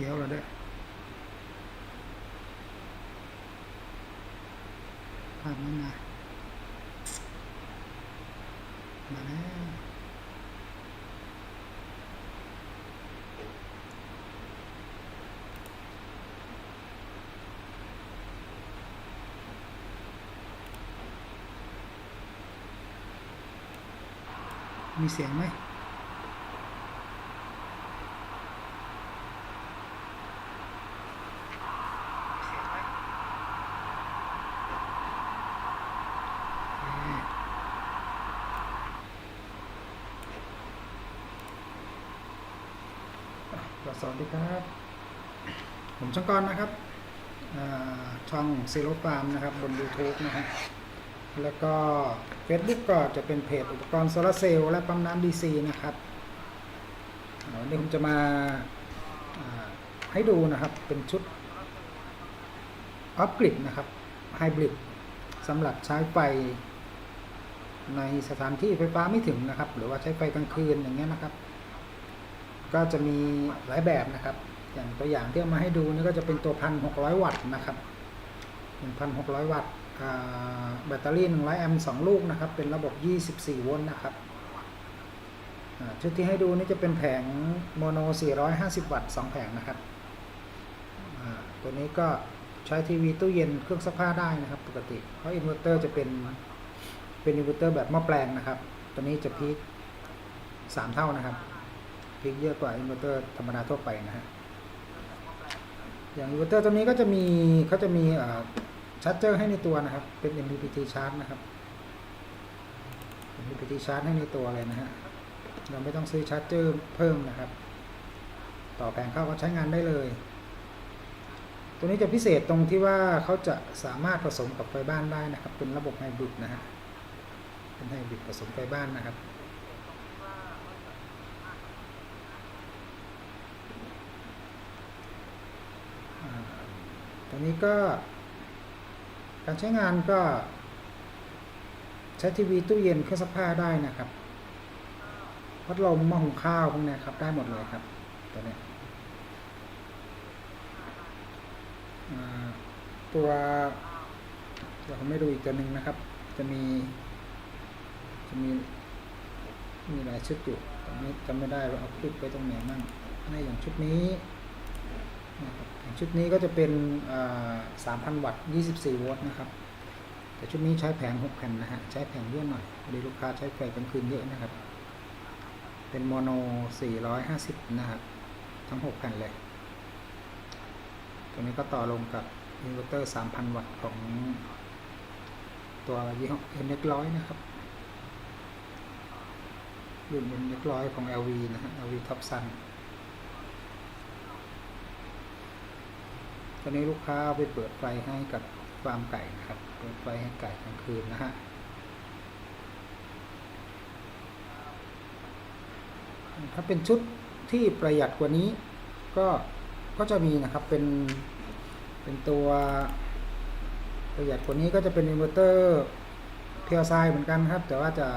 ขียวแล้วเด้อภาพมันมามาแล้วมีเสียงไหม สวัสดีครับ ผมช่างกรนะครับช่องซีโร่ฟาร์มนะครับบน YouTube นะฮะแล้วก็ Facebook ก็จะเป็นเพจอุปกรณ์โซลาร์เซลล์และปั๊มน้ำดีซีนะครับวันนี้ผมจะมาาให้ดูนะครับเป็นชุดออฟกริดนะครับไฮบริดสำหรับใช้ไฟในสถานที่ไฟฟ้าไม่ถึงนะครับ หรือว่าใช้ไฟกลางคืนอย่างเงี้ยนะครับ ก็จะมีหลายแบบนะครับ อย่างตัวอย่างที่เอามาให้ดูนี่ก็จะเป็นตัวพันหกร้อยวัตต์นะครับหนึ่งพันหกร้อยวัตต์แบตเตอรี่หนึ่งร้อยแอมป์สองลูกนะครับ เป็นระบบยี่สิบสี่โวลต์นะครับชุดที่ให้ดูนี่จะเป็นแผงโมโนสี่ร้อยห้าสิบวัตต์สองแผงนะครับตัวนี้ก็ใช้ทีวีตู้เย็นเครื่องซักผ้าได้นะครับ ปกติ เพราะอินเวอร์เตอร์จะเป็นเป็นอินเวอร์เตอร์แบบหม้อแปลงนะครับ ตัวนี้จะพีคสามเท่านะครับ พลิกเยอะกว่าอินเวอร์เตอร์ธรรมดาทั่วไปนะฮะ อย่างอินเวอร์เตอร์ตัวนี้ก็จะมีเขาจะมีชาร์จเจอร์ให้ในตัวนะครับ เป็น MPPT ชาร์จนะครับ MPPT ชาร์จให้ในตัวเลยนะฮะ เราไม่ต้องซื้อชาร์จเจอร์เพิ่มนะครับ ต่อแผงเข้าก็ใช้งานได้เลย ตัวนี้จะพิเศษตรงที่ว่าเขาจะสามารถผสมกับไฟบ้านได้นะครับ เป็นระบบไฮบริดนะฮะ เป็นไฮบริดผสมไฟบ้านนะครับ ตอนนี้ก็การใช้งานก็ ใช้ทีวีตู้เย็นเครื่องซักผ้าได้นะครับพัดลมหม้อหุงข้าวพวกนี้ครับได้หมดเลยครับตัวเนี้ยตัวเดี๋ยวผมไม่ดูอีกตัวหนึ่งนะครับ จะมี จะมี มีหลายชุดอยู่ตอนนี้จำไม่ได้ว่าเอาคลิปไปตรงไหนมั่งในอย่างชุดนี้ ชุดนี้ก็จะเป็นสามพันวัตต์ยี่สิบสี่โวลต์นะครับ แต่ชุดนี้ใช้แผงหกแผ่นนะฮะ ใช้แผงเยอะหน่อยดีลูกค้าใช้ไฟกลางคืนเยอะนะครับ เป็นโมโนสี่ร้อยห้าสิบนะครับ ทั้งหกแผ่นเลย ตัวนี้ก็ต่อลงกับอินเวอร์เตอร์สามพันวัตต์ของตัวยี่ห้อ NX ร้อยนะครับรุ่น NX ร้อยของ LV นะฮะ LV Top Sun ต อนนี้ลูกค้าเอาไปเปิดไฟให้กับฟาร์มไก่นะครับ เปิดไฟให้ไก่กลางคืนนะฮะถ้าเป็นชุดที่ประหยัดกว่านี้ ก็ก็จะมีนะครับเป็นเป็นตัวประหยัดกว่านี้ก็จะเป็นอินเวอร์เตอร์เพียวไซเหมือนกันครับ แต่ว่าจะ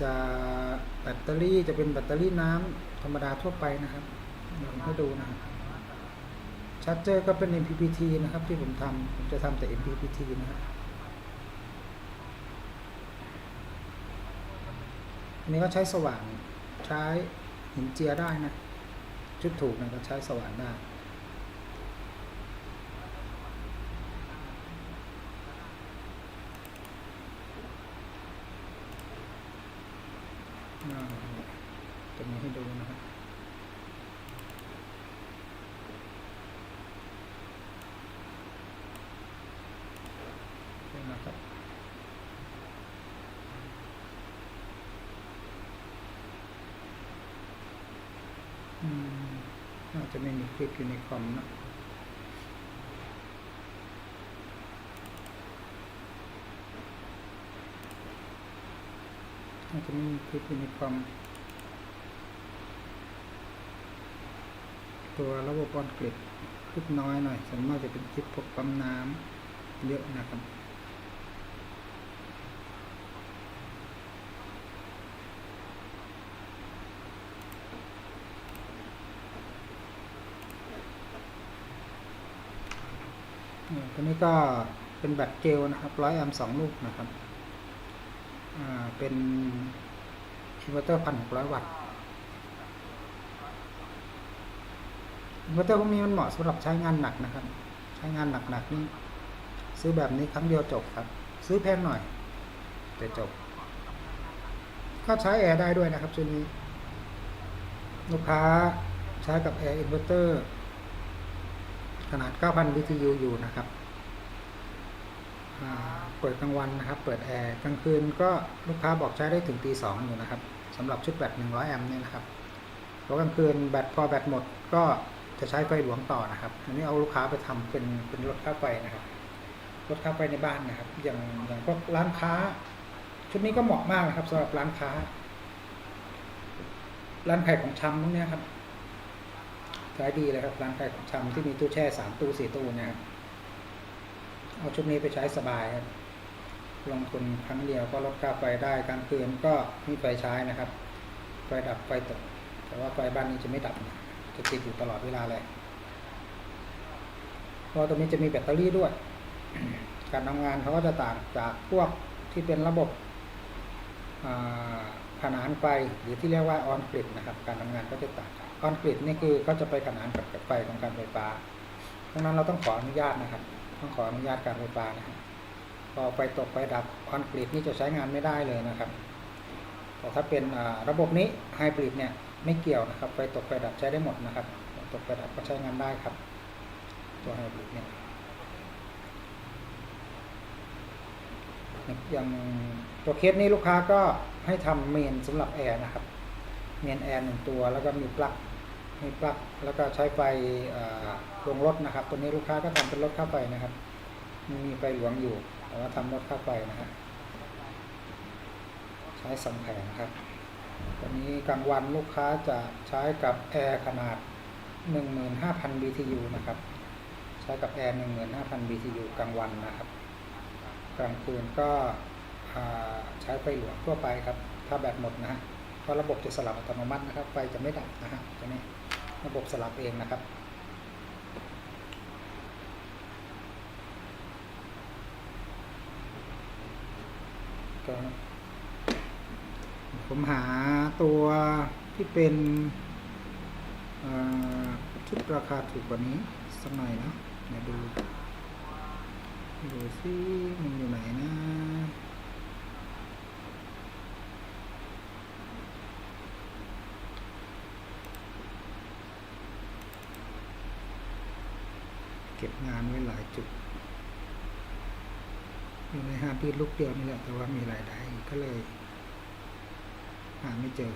จะแบตเตอรี่จะเป็นแบตเตอรี่น้ำธรรมดาทั่วไปนะครับเดี๋ยวผมให้ดูนะครับ ชาร์เจอร์ก็เป็น MPPT นะครับ ที่ผมทำผมจะทำแต่ MPPT นะครับอันนี้ก็ใช้สว่างใช้หินเจียได้นะ ชุดถูกนะก็ใช้สว่างได้จะมีให้ดูนะครับ นี่นะครับอืมน่าจะไม่มีคลิปอยู่ในคอมนะน่าจะไม่มีคลิปอยู่ในคอมตัวระบบออนกริดคลิปน้อยหน่อยส่วนมากจะเป็นคลิปพวกปั๊มน้ำเยอะนะครับ นี่ ตัวนี้ก็เป็นแบตเจลนะครับร้อยแอมป์สองลูกนะครับอ่าเป็นอินเวอร์เตอร์พันหกร้อยวัตต์อินเวอร์เตอร์พวกนี้มันเหมาะสำหรับใช้งานหนักนะครับ ใช้งานหนักๆนี่ซื้อแบบนี้ครั้งเดียวจบครับ ซื้อแพงหน่อย แต่จบ ก็ใช้แอร์ได้ด้วยนะครับชุดนี้ ลูกค้าใช้กับแอร์อินเวอร์เตอร์ขนาด 9,000 BTU อยู่นะครับ เปิดกลางวันนะครับ เปิดแอร์กลางคืนก็ลูกค้าบอกใช้ได้ถึงตีสองอยู่นะครับสำหรับชุดแบต100 แอมป์เนี่ยนะครับพอกลางคืนแบตพอแบตหมดก็จะใช้ไฟหลวงต่อนะครับ อันนี้เอาลูกค้าไปทำเป็นเป็นรถค่าไฟนะครับ รถค่าไฟในบ้านนะครับ อย่างอย่างพวกร้านค้า ชุดนี้ก็เหมาะมากนะครับสำหรับร้านค้า ร้านขายของชำพวกเนี้ยครับขายดีเลยครับร้านขายของชำที่มีตู้แช่สามตู้สี่ตู้เนะครับ เอาชุดนี้ไปใช้สบายครับ ลงทุนครั้งเดียวก็ลดค่าไฟได้กลางคืนก็มีไฟใช้นะครับ ไฟดับไฟตก แต่ว่าไฟบ้านนี้จะไม่ดับ จะติดอยู่ตลอดเวลาเลยเพราะตรงนี้จะมีแบตเตอรี่ด้วย การทำงานเขาก็จะต่างจากพวกที่เป็นระบบขนานไฟหรือที่เรียกว่าออนกริดนะครับ การทำงานก็จะต่างกันออนกริดนี่คือเขาจะไปขนานกับไฟของการไฟฟ้าดังนั้นเราต้องขออนุญาตนะครับ ต้องขออนุญาตการไฟฟ้านะครับพอไฟตกไฟดับออนกริดนี่จะใช้งานไม่ได้เลยนะครับแต่ถ้าเป็นระบบนี้ไฮบริดเนี่ยไม่เกี่ยวนะครับไฟตกไฟดับใช้ได้หมดนะครับตกไฟดับก็ใช้งานได้ครับ ตัวไฮบริดเนี่ยอย่างตัวเคสนี้ลูกค้าก็ให้ทำเมนสำหรับแอร์นะครับเมนแอร์หนึ่งตัวแล้วก็มีปลั๊ก มีปลั๊กแล้วก็ใช้ไฟลงรถนะครับ ตัวนี้ลูกค้าก็ทำเป็นรถค่าไฟนะครับ มีไฟหลวงอยู่แต่ว่าทำรถค่าไฟนะฮะใช้สองแผงครับตัวนี้กลางวันลูกค้าจะใช้กับแอร์ขนาด 15,000 BTU นะครับ ใช้กับแอร์ 15,000 BTU กลางวันนะครับ กลางคืนก็ใช้ไฟหลวงทั่วไปครับ ถ้าแบตหมดนะฮะเพราะระบบจะสลับอัตโนมัตินะครับ ไฟจะไม่ดับนะฮะตัวนี้ ระบบสลับเองนะครับ ก็ ผมหาตัวที่เป็นชุดราคาถูกกว่านี้สักหน่อยนะเดี๋ยวดู ดูซิมันอยู่ไหนนะ เก็บงานไว้หลายจุดอยู่ในฮาร์ดดิสลูกเดียวนี่แหละแต่ว่ามีหลายได้ก็เลย หาไม่เจอ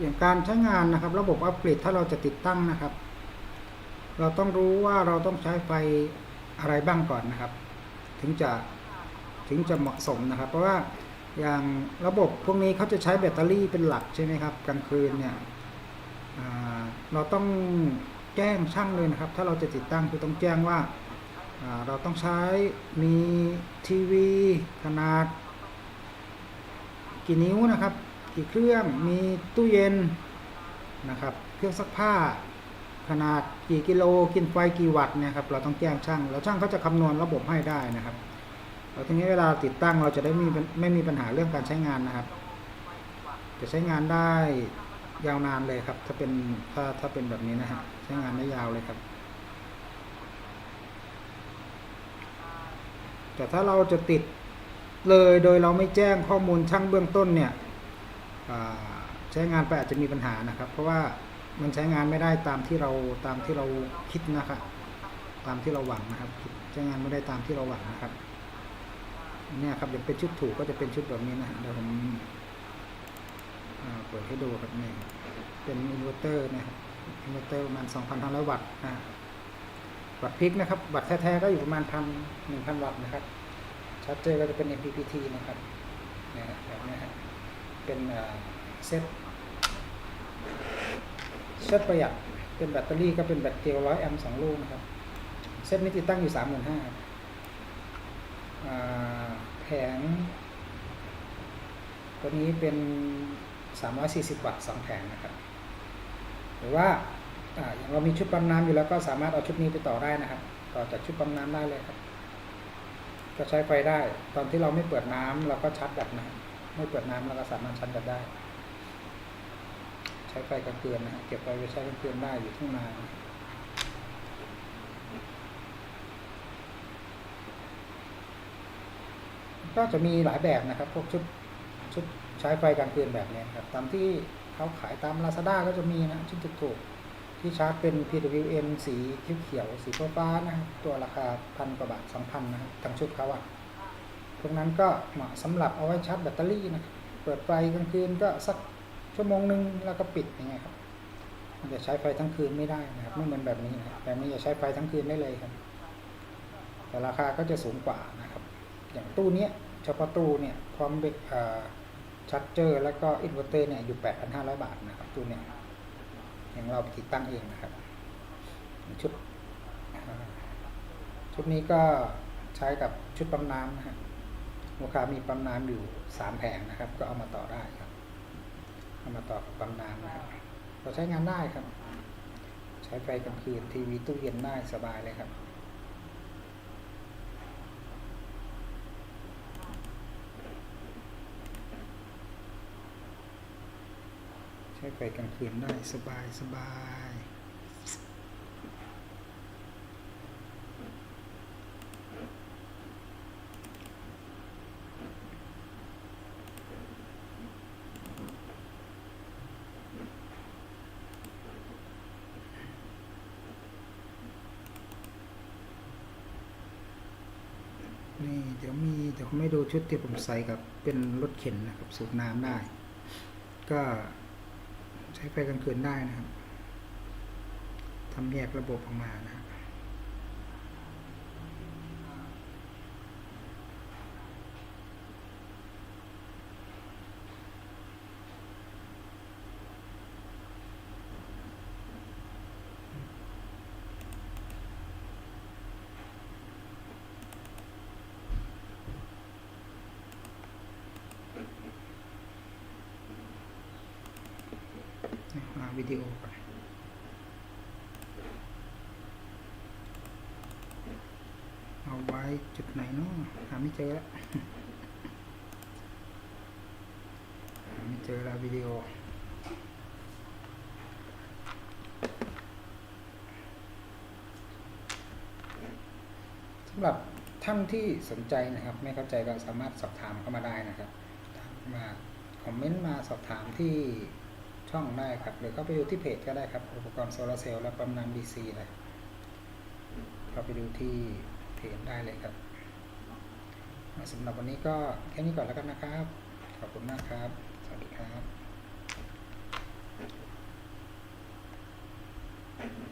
อย่างการใช้งานนะครับ ระบบอัปเกรดถ้าเราจะติดตั้งนะครับ เราต้องรู้ว่าเราต้องใช้ไฟอะไรบ้างก่อนนะครับ ถึงจะถึงจะเหมาะสมนะครับ เพราะว่าอย่างระบบพวกนี้เขาจะใช้แบตเตอรี่เป็นหลักใช่ไหมครับกลางคืนเนี่ยเราต้องแจ้งช่างเลยนะครับ ถ้าเราจะติดตั้งคือต้องแจ้งว่าเราต้องใช้มีทีวีขนาด กี่นิ้วนะครับ กี่เครื่องมีตู้เย็นนะครับ เครื่องซักผ้า ขนาดกี่กิโลกินไฟกี่วัตต์เนะครับเราต้องแจ้งช่าง แล้วช่างเขาจะคำนวณระบบให้ได้นะครับแล้วทีนี้เวลาติดตั้งเราจะได้มีไม่มีปัญหาเรื่องการใช้งานนะครับ จะใช้งานได้ยาวนานเลยครับ ถ้าเป็นถ้าถ้าเป็นแบบนี้นะฮะใช้งานได้ยาวเลยครับ แต่ถ้าเราจะติดเลยโดยเราไม่แจ้งข้อมูลช่างเบื้องต้นเนี่ย ใช้งานไปอาจจะมีปัญหานะครับ เพราะว่ามันใช้งานไม่ได้ตามที่เราตามที่เราคิดนะครับตามที่เราหวังนะครับใช้งานไม่ได้ตามที่เราหวังนะครับเนี่ยครับอย่างเป็นชุดถูกก็จะเป็นชุดแบบนี้นะฮะเดี๋ยวผมเปิดให้ดูครับนี่เป็นอินเวอร์เตอร์นะครับอินเวอร์เตอร์ประมาณ2,500วัตต์นะวัตต์พีคนะครับวัตต์แท้ๆก็อยู่ประมาณพันหนึ่งพันวัตต์นะครับชาร์จเจอร์ก็จะเป็น MPPT นะครับนะฮะแบบนี้ฮะ เป็นเอ่อเซตเซตประหยัดเป็นแบตเตอรี่ก็เป็นแบตเจล100แอมป์สองลูกนะครับ เซตนี้ติดตั้งอยู่35,000ครับอ่าแผง ตัวนี้เป็น340วัตต์2แผงนะครับ หรือว่าอ่าอย่างเรามีชุดปั๊มน้ำอยู่แล้วก็สามารถเอาชุดนี้ไปต่อได้นะครับ ต่อจากชุดปั๊มน้ำได้เลยครับ ก็ใช้ไฟได้ ตอนที่เราไม่เปิดน้ำเราก็ชาร์จแบตนะครับ ไม่เปิดน้ำเราก็สามารถชาร์จแบตได้ ใช้ไฟกลางคืนนะเก็บไฟไว้ใช้กลางคืนได้อยู่ทุ่งนาก็จะมีหลายแบบนะครับ พวกชุดชุดใช้ไฟกลางคืนแบบนี้ครับ ตามที่เขาขายตาม Lazada ก็จะมีนะชุดถูกๆที่ชาร์จเป็น PWM สีเขียวๆสีฟ้าๆนะครับตัวราคาพันกว่าบาทสองพันนะครับทั้งชุดเขาอะ พวกนั้นก็เหมาะสำหรับเอาไว้ชาร์จแบตเตอรี่นะครับเปิดไฟกลางคืนก็สักชั่วโมงหนึ่งแล้วก็ปิดอย่างเงี้ยครับ มันจะใช้ไฟทั้งคืนไม่ได้นะครับไม่เหมือนแบบนี้นะแบบนี้จะใช้ไฟทั้งคืนได้เลยครับ แต่ราคาก็จะสูงกว่านะครับ อย่างตู้เนี้ยเฉพาะตู้เนี่ยพร้อมเบรกชัดเจอร์แล้วก็อินเวอร์เตอร์เนี่ยอยู่ 8,500 บาทนะครับตู้เนี่ยอย่างเราไปติดตั้งเองนะครับชุดชุดนี้ก็ใช้กับชุดปั๊มน้ำนะฮะ ลูกค้ามีปั๊มน้ำอยู่3แผงนะครับ ก็เอามาต่อได้ครับ เอามาต่อกับปั๊มน้ำนะครับเราใช้งานได้ครับ ใช้ไฟกลางคืนทีวีตู้เย็นได้สบายเลยครับใช้ไฟกลางคืนได้สบายสบาย นี่เดี๋ยวมีเดี๋ยวผมไม่ดูชุดที่ผมใส่กับ เป็นรถเข็นนะครับสูบน้ำได้ ก็ใช้ไฟกลางคืนได้นะครับทำแยกระบบออกมานะครับ หา วิดีโอก่อนเอาไว้จุดไหนเนาะหาไม่เจอแล้วหาไม่เจอแล้ววิดีโอสำหรับท่านที่สนใจนะครับ ไม่เข้าใจก็สามารถสอบถามเข้ามาได้นะครับมาคอมเมนต์มาสอบถามที่ ช่องได้ครับหรือเข้าไปดูที่เพจก็ได้ครับ อุปกรณ์โซลาเซลล์และปั๊มน้ำดีซีนะเข้าไปดูที่เพจได้เลยครับสำหรับวันนี้ก็แค่นี้ก่อนแล้วกันนะครับ ขอบคุณมากครับ สวัสดีครับ